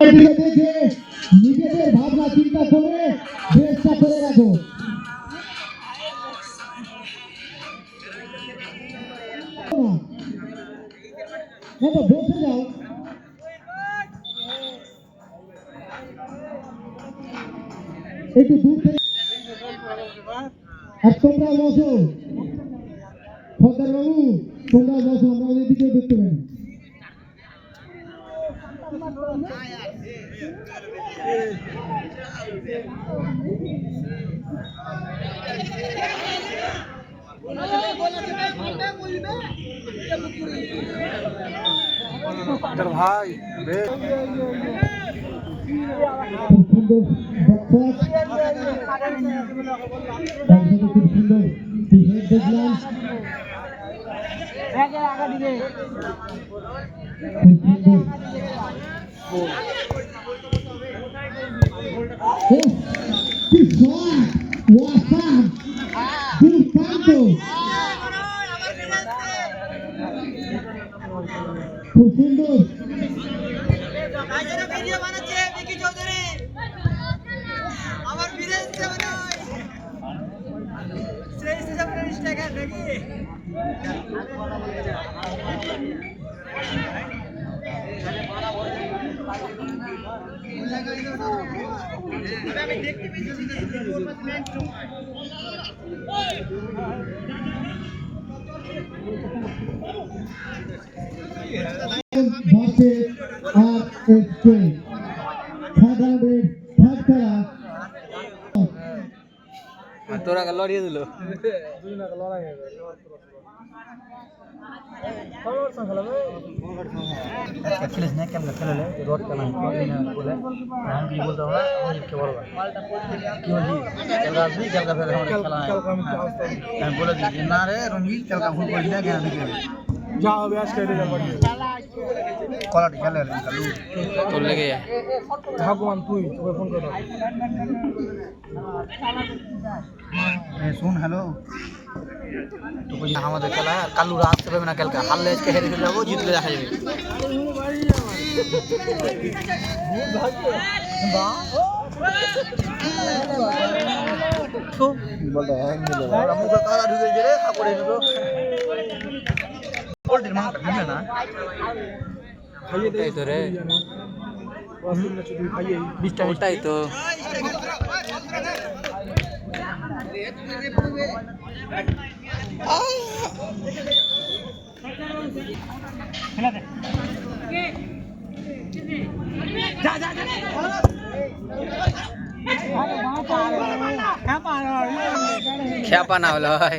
দিকে দেখে নিজেদের ভাবনা চিন্তা করে ড্রেসটা করে রাখো একটু দূর থেকে আর তোমরা বসো সর্দার বাবু তোমরা আমরা দেখতে পাই ভাই খুব সুন্দর বক্সার তার সাথে খুব সুন্দর টি-শার্ট দেখলাম সুন্দর রাজের ভিডিও বানাচ্ছে আমার থেকে বানাই সেই হিসাব করে নাকি RSK. Third rounded third খেলা তোরা লড়িয়ে দিল। খেলিস না কেমন খেলে রোড কেন বলে আমি কি বলতে হবে? কি বলব। কি বলছি? খেলা আসবি? খেলকা ফেলে আমার খেলা নাই। আমি বলে দিই না রে রঞ্জিত খেলকা ভুল করিস না কেন যা হবে আজকে এটা যাব কলাটি খেলে কালু তোর লেগে ভগবান তুই তোকে ফোন করো শুন হ্যালো তো আমাদের খেলা কালুরা আসতে পারবে না কালকে? হারলে আজকে হেরে চলে যাব জিতলে দেখা যাবে। মুখে ঢুকে ওটাই তো রে। ওটাই তো। খ্যাপা না হলো হয়।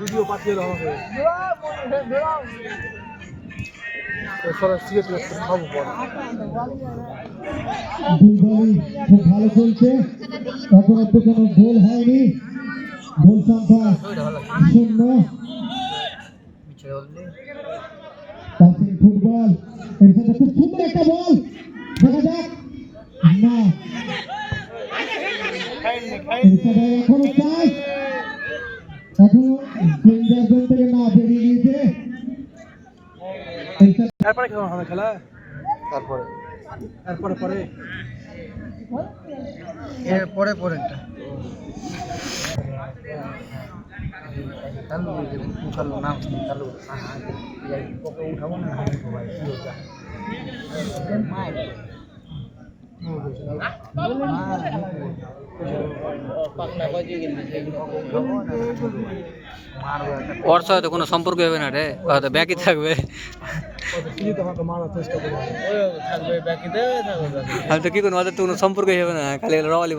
ভিডিও পাঠিয়ে দেওয়া হবে। ভালো এখন অব্দি কোনো গোল হয়নি। গোল সংখ্যা শূন্য। ফুটবল। খুব সুন্দর একটা বল। দেখা যাক। না। এখনও চাই। তারপরে কেমন হবে খেলা? তারপরে। তারপরে পরে? এর পরে পরে। নাম উঠাবো না ওর সাথে কোনো সম্পর্ক হবে না রে। হয়তো ব্যাকই থাকবে। তোমাকে মারার চেষ্টা করব থাকবে ব্যাকিতে থাকবে আমি তো কি করব ওদের তো কোনো সম্পর্কই হবে না খালি রওয়ালি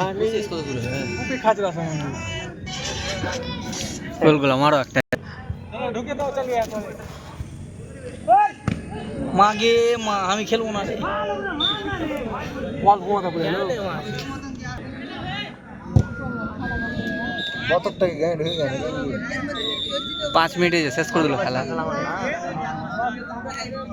বকে লাভ হয় কি দরকার কাটাবার গোলগুলো মারো একটা মাগে মা আমি খেলব না রে পাঁচ মিনিটে যে শেষ করে দিল খেলা